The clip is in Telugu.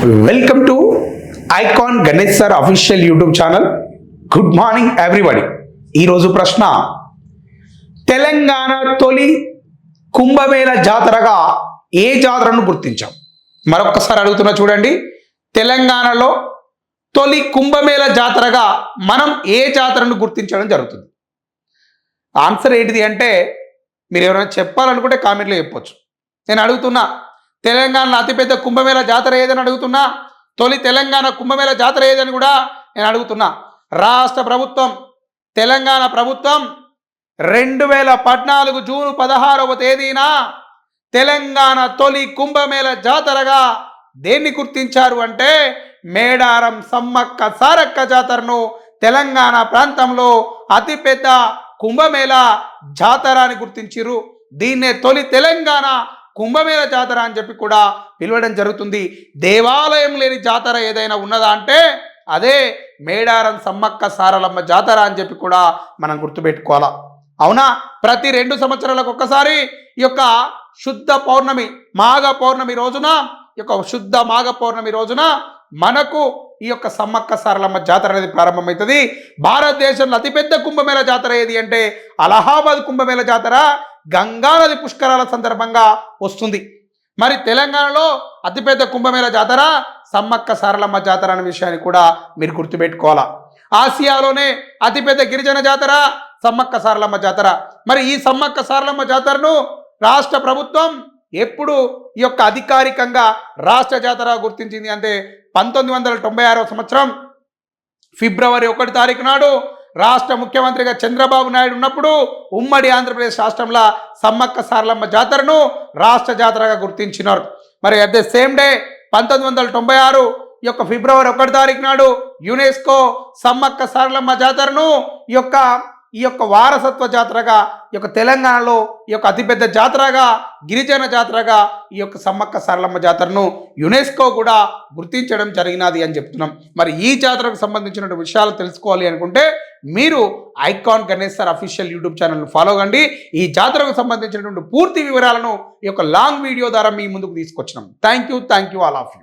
Welcome to icon Ganesh sir official YouTube channel good morning everybody ఈరోజు ప్రశ్న తెలంగాణ తొలి కుంభమేళ జాతరగా ఏ జాతరను గుర్తించాం? మరొక్కసారి అడుగుతున్నా చూడండి. తెలంగాణలో తొలి కుంభమేళ జాతరగా మనం ఏ జాతరను గుర్తించడం జరుగుతుంది? ఆన్సర్ ఏంటిది అంటే మీరు ఎవరైనా చెప్పాలనుకుంటే కామెంట్లో చెప్పొచ్చు. నేను అడుగుతున్నా తెలంగాణలో అతిపెద్ద కుంభమేళ జాతర ఏదని అడుగుతున్నా తొలి తెలంగాణ కుంభమేళ జాతర ఏదని కూడా నేను అడుగుతున్నా. రాష్ట్ర ప్రభుత్వం తెలంగాణ ప్రభుత్వం రెండు వేల పద్నాలుగు జూన్ పదహారవ తేదీన తెలంగాణ తొలి కుంభమేళ జాతరగా దేన్ని గుర్తించారు అంటే మేడారం సమ్మక్క సారక్క జాతరను తెలంగాణ ప్రాంతంలో అతిపెద్ద కుంభమేళ జాతర అని గుర్తించిరు దీన్నే తొలి తెలంగాణ కుంభమేళ జాతర అని చెప్పి కూడా పిలవడం జరుగుతుంది. దేవాలయం లేని జాతర ఏదైనా ఉన్నదా అంటే అదే మేడారం సమ్మక్క సారలమ్మ జాతర అని చెప్పి కూడా మనం గుర్తుపెట్టుకోవాలా. అవునా? ప్రతి రెండు సంవత్సరాలకు ఒక్కసారి ఈ యొక్క శుద్ధ పౌర్ణమి మాఘ పౌర్ణమి రోజున ఈ యొక్క శుద్ధ మాఘ పౌర్ణమి రోజున మనకు ఈ యొక్క సమ్మక్క సారలమ్మ జాతర అనేది ప్రారంభమవుతుంది. భారతదేశంలో అతిపెద్ద కుంభమేళ జాతర ఏది అంటే అలహాబాద్ కుంభమేళ జాతర. గంగానది పుష్కరాల సందర్భంగా వస్తుంది. మరి తెలంగాణలో అతిపెద్ద కుంభమేళ జాతర సమ్మక్క సారలమ్మ జాతర అనే విషయాన్ని కూడా మీరు గుర్తుపెట్టుకోవాలా? ఆసియాలోనే అతిపెద్ద గిరిజన జాతర సమ్మక్క సారలమ్మ జాతర. మరి ఈ సమ్మక్క సారలమ్మ జాతరను రాష్ట్ర ప్రభుత్వం ఎప్పుడు ఈ యొక్క అధికారికంగా రాష్ట్ర జాతర గుర్తించింది అంటే పంతొమ్మిది వందల తొంభై ఆరవ సంవత్సరం ఫిబ్రవరి ఒకటి తారీఖు నాడు రాష్ట్ర ముఖ్యమంత్రిగా చంద్రబాబు నాయుడు ఉన్నప్పుడు ఉమ్మడి ఆంధ్రప్రదేశ్ రాష్ట్రంలో సమ్మక్క సారలమ్మ జాతరను రాష్ట్ర జాతరగా గుర్తించినారు. మరి అట్ ద సేమ్ డే పంతొమ్మిది వందల తొంభై ఆరు ఈ యొక్క ఫిబ్రవరి ఒకటి తారీఖు నాడు యునెస్కో సమ్మక్క సారలమ్మ జాతరను ఈ యొక్క ఈ యొక్క వారసత్వ జాతరగా ఈ యొక్క తెలంగాణలో ఈ యొక్క అతిపెద్ద జాతరగా గిరిజన జాతరగా ఈ యొక్క సమ్మక్క సారలమ్మ జాతరను యునెస్కో కూడా గుర్తించడం జరిగినది అని చెప్తున్నాం. మరి ఈ జాతరకు సంబంధించిన విషయాలు తెలుసుకోవాలి అనుకుంటే మీరు icon Ganesh sir official YouTube ఛానల్ను ఫాలో కండి. ఈ జాతరకు సంబంధించినటువంటి పూర్తి వివరాలను ఈ యొక్క లాంగ్ వీడియో ద్వారా మీ ముందుకు తీసుకొచ్చినాం. Thank you thank you all of you